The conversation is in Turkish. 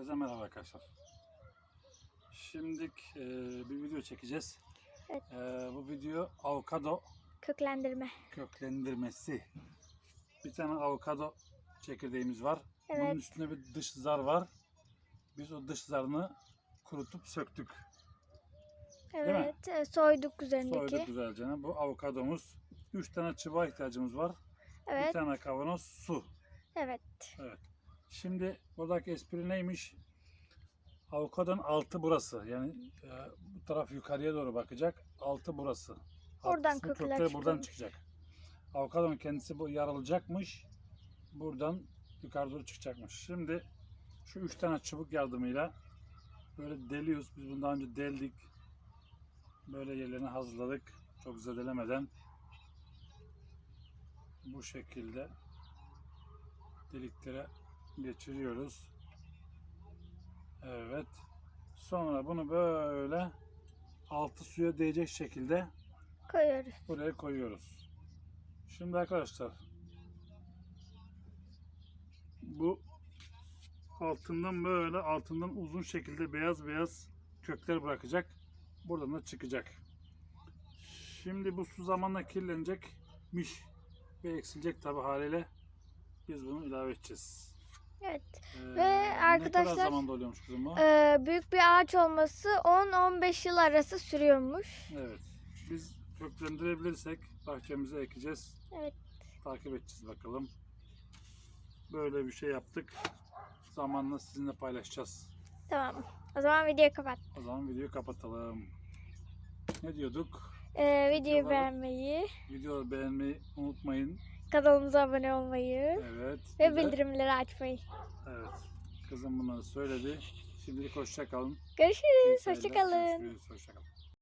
Herkese merhaba arkadaşlar. Şimdi bir video çekeceğiz. Evet. E, bu video avokado Köklendirme. köklendirmesi. Bir tane avokado çekirdeğimiz var. Bunun Evet. üstünde bir dış zar var. Biz o dış zarını kurutup söktük. Evet. e, Soyduk üzerindeki. Soyduk güzelce. Bu avokadomuz. 3 tane çubuğa ihtiyacımız var. Bir Evet. tane kavanoz su. Evet. Evet. Şimdi buradaki espri neymiş? Avokadonun altı burası. Yani e, bu taraf yukarıya doğru bakacak. Altı burası. Oradan kısmı kökler kökleri buradan çıkıyormuş. çıkacak. Avokadonun kendisi bu yarılacakmış. Buradan yukarı doğru çıkacakmış. Şimdi şu üç tane çubuk yardımıyla böyle deliyoruz. Biz bunu daha önce deldik. Böyle yerlerini hazırladık. Çok zedelemeden. Bu şekilde deliklere geçiriyoruz. Evet. Sonra bunu böyle altı suya değecek şekilde Koyuyoruz. buraya koyuyoruz. Şimdi arkadaşlar bu altından böyle altından uzun şekilde beyaz beyaz kökler bırakacak. Buradan da çıkacak. Şimdi bu su zamanla kirlenecekmiş ve eksilecek tabi haliyle biz bunu ilave edeceğiz. Evet. Ee, Ve Ne arkadaşlar- kadar zamanda oluyormuş kızım bu? Ee, büyük bir ağaç olması 10-15 yıl arası sürüyormuş. Evet. Biz köklendirebilirsek bahçemize ekeceğiz. Evet. Takip edeceğiz bakalım. Böyle bir şey yaptık. Zamanla sizinle paylaşacağız. Tamam. O zaman videoyu kapat. O zaman videoyu kapatalım. Ne diyorduk? Ee, videoyu Videoları- beğenmeyi, Videoyu beğenmeyi unutmayın. Kanalımıza abone olmayı Evet. ve bildirimleri açmayı. Evet. Kızım bunları söyledi. Şimdilik hoşça kalın. Görüşürüz. Seyirler. Hoşçakalın. Görüşürüz. Hoşça kalın.